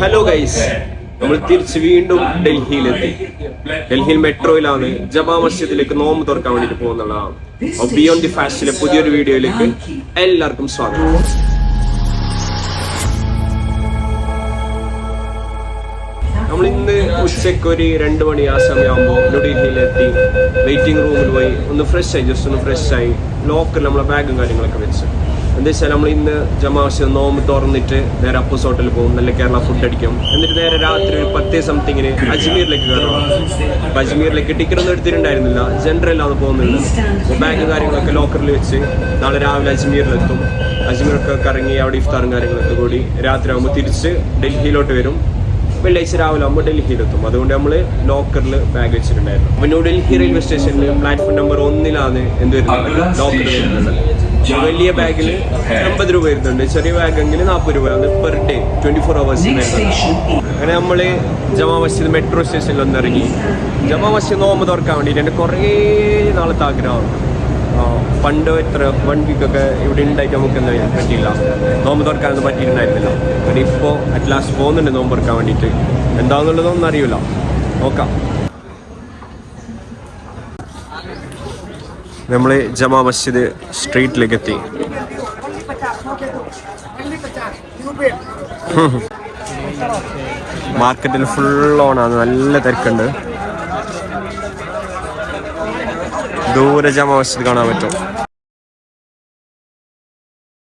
Hello guys നമ്മൾ തിരിച്ച് വീണ്ടും ഡൽഹിയിലെത്തി. ഡൽഹിയിൽ മെട്രോയിലാണ് ജമാ മസ്ജിദിലേക്ക് നോമ്പ് തുറക്കാൻ വേണ്ടിട്ട് പോകുന്നതാണ് ബിയോണ്ട് ദി ഫാഷനിലെ പുതിയൊരു വീഡിയോയിലേക്ക് എല്ലാവർക്കും സ്വാഗതം. നമ്മൾ ഇന്ന് ഉച്ചയ്ക്ക് ഒരു രണ്ട് മണി ആ സമയമാകുമ്പോൾ ന്യൂഡൽഹിയിലെത്തി വെയിറ്റിംഗ് റൂമിൽ പോയി ഒന്ന് ഫ്രഷ് ആയി ജസ്റ്റ് ഒന്ന് ഫ്രഷ് ആയി. ലോക്കറിൽ നമ്മളെ ബാഗും കാര്യങ്ങളൊക്കെ വെച്ച്. എന്താ വെച്ചാൽ നമ്മൾ ഇന്ന് ജമാശ നോമ്പ് തുറന്നിട്ട് നേരെ അപ്പൂസ് ഹോട്ടലിൽ പോകും. നല്ല കേരള ഫുഡ് അടിക്കും. എന്നിട്ട് നേരെ രാത്രി ഒരു പത്തേ സംതിങ്ങിന് അജ്മീറിലേക്ക് കയറണം അപ്പൊ അജ്മീറിലേക്ക് ടിക്കറ്റ് ഒന്നും എടുത്തിട്ടുണ്ടായിരുന്നില്ല. ജനറൽ പോകുന്നത്. അപ്പോൾ ബാഗ് കാര്യങ്ങളൊക്കെ ലോക്കറിൽ വെച്ച് നാളെ രാവിലെ അജ്മീറിലെത്തും അജ്മീറൊക്കെ കറങ്ങി അവിടെ ഇഫ്താറും കാര്യങ്ങളൊക്കെ കൂടി രാത്രി ആകുമ്പോൾ തിരിച്ച് ഡൽഹിയിലോട്ട് വരും. വെള്ളിയാഴ്ച രാവിലെ ആകുമ്പോൾ ഡൽഹിയിലെത്തും അതുകൊണ്ട് നമ്മൾ ലോക്കറിൽ ബാഗ് വെച്ചിട്ടുണ്ടായിരുന്നു. അപ്പോൾ ന്യൂഡൽഹി റെയിൽവേ സ്റ്റേഷനിൽ പ്ലാറ്റ്ഫോം നമ്പർ ഒന്നിലാണ് എന്ത് വരുന്നത്? ലോക്കർ വരുന്നുണ്ട് വലിയ ബാഗിൽ എൺപത് രൂപ വരുന്നുണ്ട്. ചെറിയ ബാഗെങ്കിൽ നാൽപ്പത് രൂപ. അത് per day twenty four hours അങ്ങനെ നമ്മൾ ജമാ മസ്ജിദ് മെട്രോ സ്റ്റേഷനിൽ ഒന്ന് ഇറങ്ങി ജമാ മസ്ജിദ് നോമ്പ് തുറക്കാൻ വേണ്ടിയിട്ട് എന്റെ കുറേ നാളത്തെ ആഗ്രഹമാണ് പണ്ട് എത്ര വൺ വീക്കൊക്കെ ഇവിടെ ഉണ്ടായിട്ട് നമുക്ക് എന്താ പറ്റിയില്ല. നോമ്പ് തുറക്കാനൊന്നും പറ്റിയിട്ടുണ്ടായിരുന്നില്ല. അങ്ങനെ ഇപ്പോൾ അറ്റ് ലാസ്റ്റ് പോകുന്നുണ്ട് നോമ്പ് തുറക്കാൻ വേണ്ടിയിട്ട്. എന്താണെന്നുള്ളതൊന്നും അറിയില്ല നോക്കാം. നമ്മൾ ജമാ മസ്ജിദ് സ്ട്രീറ്റിലേക്ക് എത്തി മാർക്കറ്റിൽ ഫുൾ ഓണാണ് നല്ല തിരക്കുണ്ട്. ദൂരെ ജമാ മസ്ജിദ് കാണാൻ പറ്റും.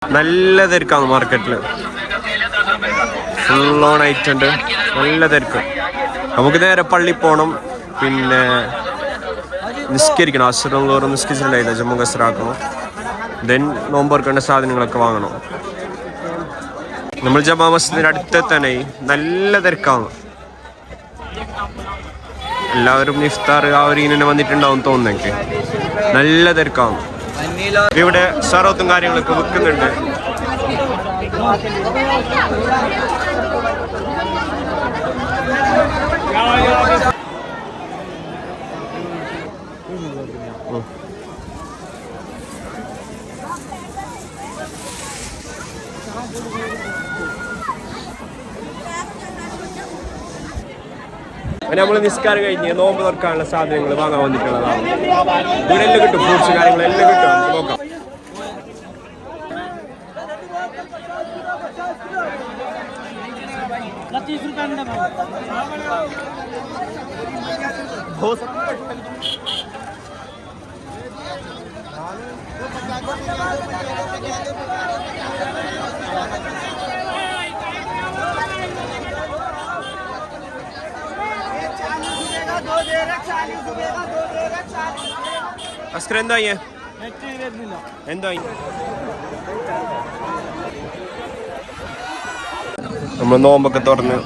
നല്ല തിരക്കാണ് മാർക്കറ്റിൽ ഫുൾ ഓൺ ആയിട്ടുണ്ട് നല്ല തിരക്ക്. നമുക്ക് നേരെ പള്ളി പോകണം പിന്നെ നിസ്കരിക്കണം അസുരം നിസ്കരിച്ചിട്ടുണ്ടായില്ല ജമ്മു കസറാക്കണം ദെൻ നോമ്പ് സാധനങ്ങളൊക്കെ വാങ്ങണം. നമ്മൾ ജമാ മസ്ജിദിന്റെ തന്നെ നല്ല തിരക്കാണ്. എല്ലാവരും ഇഫ്താർ ആ ഒരു ഇങ്ങനെ വന്നിട്ടുണ്ടാവും തോന്നുന്നു എനിക്ക് നല്ല തിരക്കാണ്. ഇവിടെ സറോത്തും കാര്യങ്ങളൊക്കെ വിൽക്കുന്നുണ്ട് നമ്മൾ നിസ്കാരം കഴിഞ്ഞ് നോമ്പ് തുറക്കാനുള്ള സാധനങ്ങൾ വാങ്ങാൻ വന്നിട്ടുള്ളതാണ്. ഇവിടെ കിട്ടും ഫ്രൂട്ട്സ് കാര്യങ്ങളെല്ലാം കിട്ടും. നമുക്ക് നോക്കാം. तीस അസ്കർ എന്തായി എന്തായി നമ്മൾ നോമ്പൊക്കെ തുറന്ന്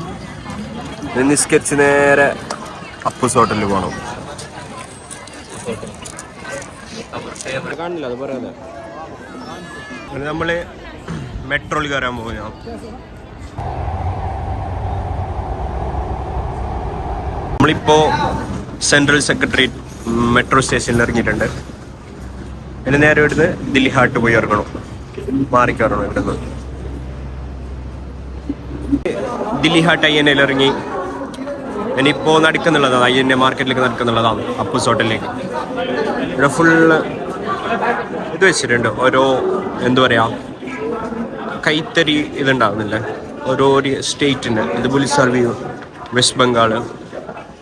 നിസ്കരിച്ച് നേരെ അപ്പുസ് ഹോട്ടലിൽ പോകണം കാണില്ല അത് പറയാതെ. നമ്മൾ മെട്രോയിൽ കയറാൻ പോകുന്നു. നമ്മളിപ്പോ സെൻട്രൽ സെക്രട്ടേറിയറ്റ് മെട്രോ സ്റ്റേഷനിൽ ഇറങ്ങിയിട്ടുണ്ട്. ഇനി നേരെ ഇവിടുന്ന് ദില്ലി ഹാട്ട് പോയി ഇറങ്ങണം. മാറി കയറണം ഇവിടുന്ന്. ദില്ലി ഹാട്ട് ഐ എൻ എയിൽ ഇറങ്ങി. ഇനിയിപ്പോ നടക്കുന്നുള്ളതാണ് ഐ എൻ എ മാർക്കറ്റിലേക്ക് നടക്കുന്നുള്ളതാണ് അപ്പൂസ് ഹോട്ടലിലേക്ക്. ഇവിടെ ഫുള്ള് ഇത് വെച്ചിട്ടുണ്ട്. ഓരോ എന്താ പറയാ കൈത്തറി ഇതുണ്ടാവുന്നില്ല? ഓരോ സ്റ്റേറ്റിന്. ഇത് പുലിസർവി വെസ്റ്റ് ബംഗാൾ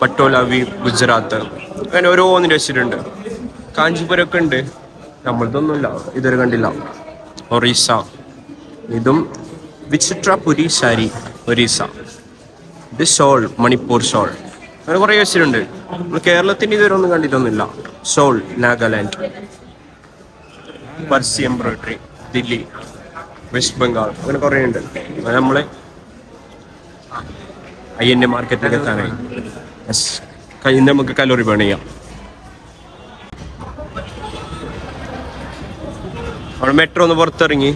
പട്ടോല വ്യൂ ഗുജറാത്ത്. അങ്ങനെ ഓരോന്നിന് വെച്ചിട്ടുണ്ട്. കാഞ്ചീപുരമൊക്കെ ഉണ്ട്. നമ്മളതൊന്നുമില്ല. ഇതുവരെ കണ്ടില്ല. ഒറീസ. ഇതും വിചിത്ര പുരി സാരി ഒറീസ. ഇത് ഷോൾ മണിപ്പൂർ ഷോൾ അങ്ങനെ കുറേ വെച്ചിട്ടുണ്ട്. നമ്മൾ കേരളത്തിന്റെ ഇതുവരെ ഒന്നും കണ്ടിട്ടൊന്നുമില്ല. സോൾ നാഗാലാൻഡ്. പർസി എംബ്രോയിഡറി ദില്ലി വെസ്റ്റ് ബംഗാൾ അങ്ങനെ കുറേ ഉണ്ട്. നമ്മളെ ഐ എൻ എ മാർക്കറ്റിലേക്ക് എത്താനായി നമുക്ക് കലോറി ബേൺ ചെയ്യാം. അവിടെ മെട്രോ ഒന്ന് പുറത്തിറങ്ങി.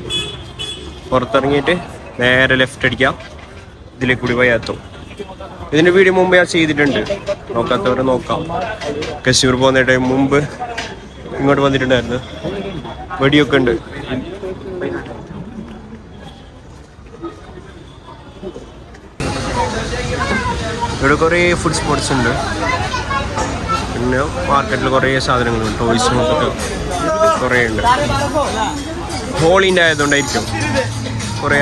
പുറത്തിറങ്ങിയിട്ട് നേരെ ലെഫ്റ്റ് അടിക്കാം. ഇതിലേക്ക് കൂടി പോയി എത്തും. ഇതിന്റെ വീഡിയോ മുമ്പ് ഞാൻ ചെയ്തിട്ടുണ്ട്. നോക്കാത്തവരെ നോക്കാം. കശ്മീർ പോകുന്ന ടൈം മുമ്പ് ഇങ്ങോട്ട് വന്നിട്ടുണ്ടായിരുന്നു. വെടിയൊക്കെ ഉണ്ട്. ഇവിടെ കുറേ ഫുഡ് സ്പോട്ട്സ് ഉണ്ട്. പിന്നെ മാർക്കറ്റിൽ കുറേ സാധനങ്ങളുണ്ട് ടോയ്സും ഒക്കെ കുറേ ഉണ്ട്. ഹോളിന്റെ ആയതുകൊണ്ടായിരിക്കും കുറേ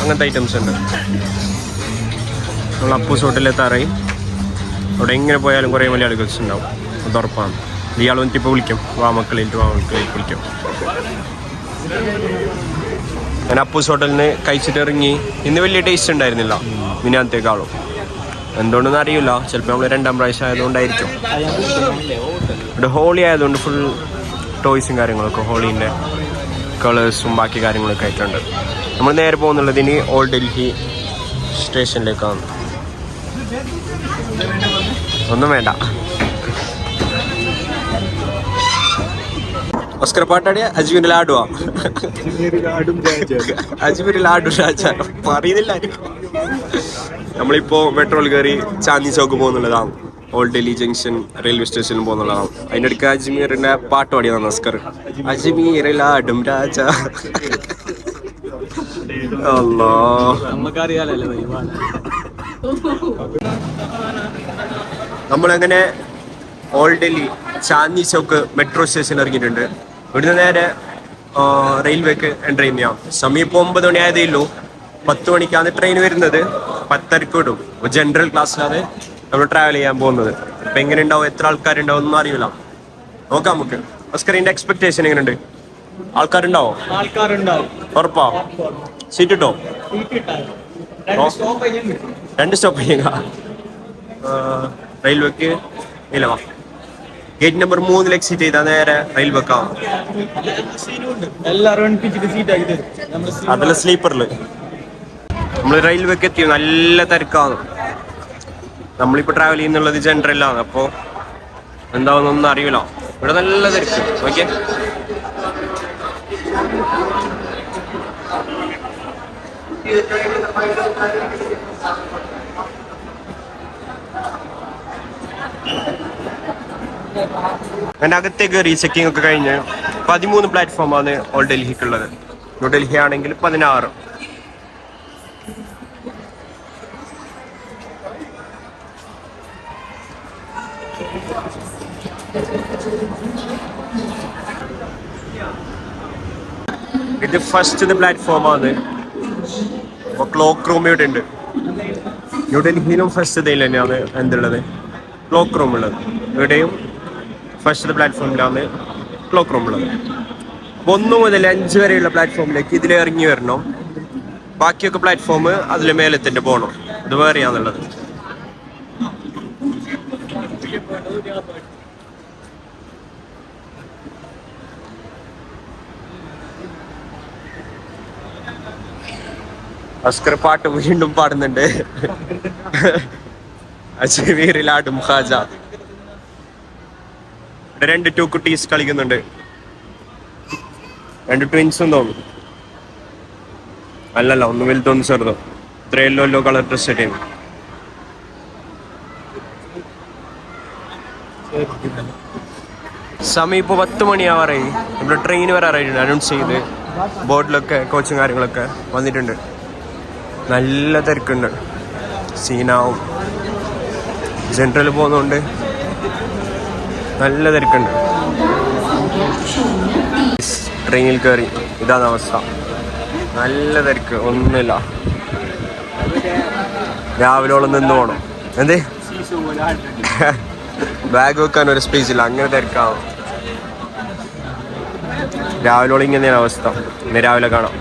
അങ്ങനത്തെ ഐറ്റംസ് ഉണ്ട്. നമ്മൾ അപ്പൂസ് ഹോട്ടലിലെത്താറായി അവിടെ എങ്ങനെ പോയാലും കുറേ മലയാളികൾസ് ഉണ്ടാവും. അത് ഉറപ്പാണ്. ഇയാൾ വന്നിട്ട് ഇപ്പോൾ വിളിക്കും. വാ മക്കളിൽ വാ മക്കളിൽ വിളിക്കും. ഞാൻ അപ്പൂസ് ഹോട്ടലിൽ നിന്ന് കഴിച്ചിട്ട് ഇറങ്ങി. ഇന്ന് വലിയ ടേസ്റ്റ് ഉണ്ടായിരുന്നില്ല. മിനാത്തേക്കാളും എന്തുകൊണ്ടെന്ന് അറിയില്ല. ചിലപ്പോൾ നമ്മൾ രണ്ടാം പ്രാവശ്യം ആയതുകൊണ്ടായിരിക്കും. ഇവിടെ ഹോളി ആയതുകൊണ്ട് ഫുൾ ടോയ്സും കാര്യങ്ങളൊക്കെ ഹോളീന്റെ കളേഴ്സും ബാക്കി കാര്യങ്ങളൊക്കെ ആയിട്ടുണ്ട്. നമ്മൾ നേരെ പോകുന്നുള്ളത് ഇനി ഓൾഡ് ഡൽഹി സ്റ്റേഷനിലേക്കാണ് ഒന്നും വേണ്ട. ഓസ്കർ പാട്ടാടിയ? അജ്മീർ ലാഡുവാ. അജ്മീർ ലാഡു രാജ. പറയുന്നില്ല നമ്മളിപ്പോ മെട്രോയിൽ കയറി ചാന്ദി ചോക്ക് പോകുന്നുള്ളതാണ്. ഓൾഡ് ഡൽഹി ജംഗ്ഷൻ റെയിൽവേ സ്റ്റേഷനിൽ പോകുന്നുള്ളതാണ്. അതിന്റെ അടുക്ക അജ്മീറിന്റെ പാട്ട് പാടിയതാണ് ഓസ്കർ. അജ്മീർ ലാഡും രാജ. അല്ലോ നമുക്കറിയാലോ നമ്മളങ്ങനെ old Delhi Chandni Chowk metro station ഇറങ്ങിയിട്ടുണ്ട്. ഇവിടുന്ന് നേരെ റെയിൽവേക്ക് എന്റർ ചെയ്യാം. സമയം ഇപ്പോൾ ഒമ്പത് മണി ആയതേ ഉള്ളൂ. പത്ത് മണിക്കാണ് ട്രെയിൻ വരുന്നത്. പത്തരക്ക് വിടും. ജനറൽ ക്ലാസ്സിലാണ് നമ്മൾ ട്രാവൽ ചെയ്യാൻ പോകുന്നത്. അപ്പം എങ്ങനെ ഉണ്ടാവും എത്ര ആൾക്കാരുണ്ടാവും? ഒന്നും അറിയില്ല. നോക്കാം നമുക്ക്. ഓസ്കറിന്റെ എക്സ്പെക്ടേഷൻ എങ്ങനെയുണ്ട്? ആൾക്കാരുണ്ടാവോ? ആൾക്കാരുണ്ടാവും. ഉറപ്പാ? സീറ്റ് കിട്ടോ. രണ്ട് സ്റ്റോപ്പ് ചെയ്യുക റെയിൽവേക്ക് ഇല്ല വാ. ഗേറ്റ് നമ്പർ മൂന്നിൽ എക്സിറ്റ് ചെയ്താൽ നേരെ റെയിൽ വെക്കാം. അതല്ല സ്ലീപ്പറിൽ നമ്മൾ റെയിൽവേക്ക് എത്തി നല്ല തിരക്കാണ്. നമ്മളിപ്പോൾ ട്രാവൽ ചെയ്യുന്നുള്ളത് ജനറലാണ് അപ്പോൾ എന്താവുന്നൊന്നും അറിയില്ല. ഇവിടെ നല്ല തിരക്ക്. ഓക്കെ അതിന്റെ അകത്തേക്ക് കയറി ചെക്കിംഗ് ഒക്കെ കഴിഞ്ഞ് പതിമൂന്ന് പ്ലാറ്റ്ഫോമാണ് ഓൾ ഡൽഹിക്കുള്ളത് ന്യൂഡൽഹി ആണെങ്കിൽ പതിനാറ്. ഇത് ഫസ്റ്റ് പ്ലാറ്റ്ഫോമാണ് അപ്പോൾ ക്ലോക്ക് റൂം ഇവിടെ ഉണ്ട്. ന്യൂഡൽഹിയിലും ഫസ്റ്റ് ഇതിൽ തന്നെയാണ് എന്തുള്ളത്? ക്ലോക്ക് റൂം ഉള്ളത്. ഇവിടെയും ഫസ്റ്റ് പ്ലാറ്റ്ഫോമിലാണ് ക്ലോക്ക് റൂം ഉള്ളത് അപ്പോൾ ഒന്ന് മുതൽ അഞ്ച് വരെയുള്ള പ്ലാറ്റ്ഫോമിലേക്ക് ഇതിൽ ഇറങ്ങി വരണം. ബാക്കിയൊക്കെ പ്ലാറ്റ്ഫോം അതിൽ മേലെ തന്നെ പോകണം ഇത് വേറെയാന്നുള്ളത്. അസ്കർ പാട്ട് വീണ്ടും പാടുന്നുണ്ട്. അജ്മീറിലാടും വീറിലാടും ഇവിടെ രണ്ട് ടു കുട്ടീസ് കളിക്കുന്നുണ്ട്. രണ്ട് ട്വിൻസും തോന്നുന്നു അല്ലല്ല ഒന്ന് വലുതൊന്ന് ചെറുതോ. ഇത്ര യെല്ലോ കളർ ഡ്രസ് ഇട്ടേന്നു സമയം ഇപ്പോൾ പത്ത് മണിയാവാറായി. നമ്മുടെ ട്രെയിൻ വരാറായിട്ടുണ്ട് അനൗൺസ് ചെയ്ത് ബോർഡിലൊക്കെ കോച്ചും കാര്യങ്ങളൊക്കെ വന്നിട്ടുണ്ട്. നല്ല തിരക്കുണ്ട്. സീനാവും ജനറൽ പോകുന്നതുകൊണ്ട് നല്ല തിരക്കുണ്ട്. ട്രെയിനിൽ കയറി ഇതാണ് അവസ്ഥ. നല്ല തിരക്ക്. ഒന്നുമില്ല. രാവിലോളം നിന്ന് പോകണം എന്തേ? ബാഗ് വെക്കാൻ ഒരു സ്പേസ് ഇല്ല. അങ്ങനെ തിരക്കാവും. രാവിലോളം ഇങ്ങനെയാണ് അവസ്ഥ. ഇന്ന് രാവിലെ കാണാം.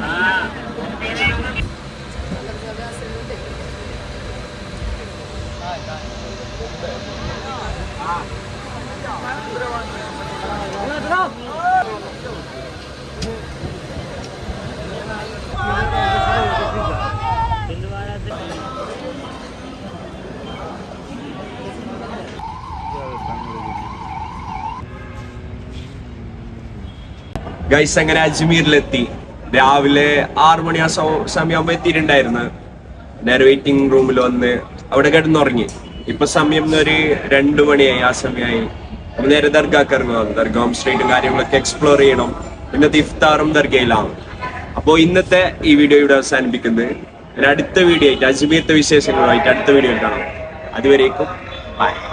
ഗൈസ് അങ്ങനെ അജ്മീറിലെത്തി രാവിലെ ആറു മണി ആ സൗ- സമയമാകുമ്പോ എത്തിയിട്ടുണ്ടായിരുന്നു. നേരെ വെയിറ്റിംഗ് റൂമിൽ വന്ന് അവിടെ കിടന്നുറങ്ങി. ഇപ്പൊ സമയം ഒരു രണ്ടു മണിയായി ആ സമയമായി അപ്പൊ നേരെ ദർഗാക്ക് ഇറങ്ങുക. ദർഗാം സ്ട്രീറ്റും കാര്യങ്ങളൊക്കെ എക്സ്പ്ലോർ ചെയ്യണം. ഇന്നത്തെ ഇഫ്താറും ദർഗയിലാണ്. അപ്പോൾ ഇന്നത്തെ ഈ വീഡിയോ ഇവിടെ അവസാനിപ്പിക്കുന്നത്. അടുത്ത വീഡിയോ ആയിട്ട് അജ്മീർത്തെ വിശേഷങ്ങളുമായിട്ട് അടുത്ത വീഡിയോ കാണാം. അതുവരേക്കും ബൈ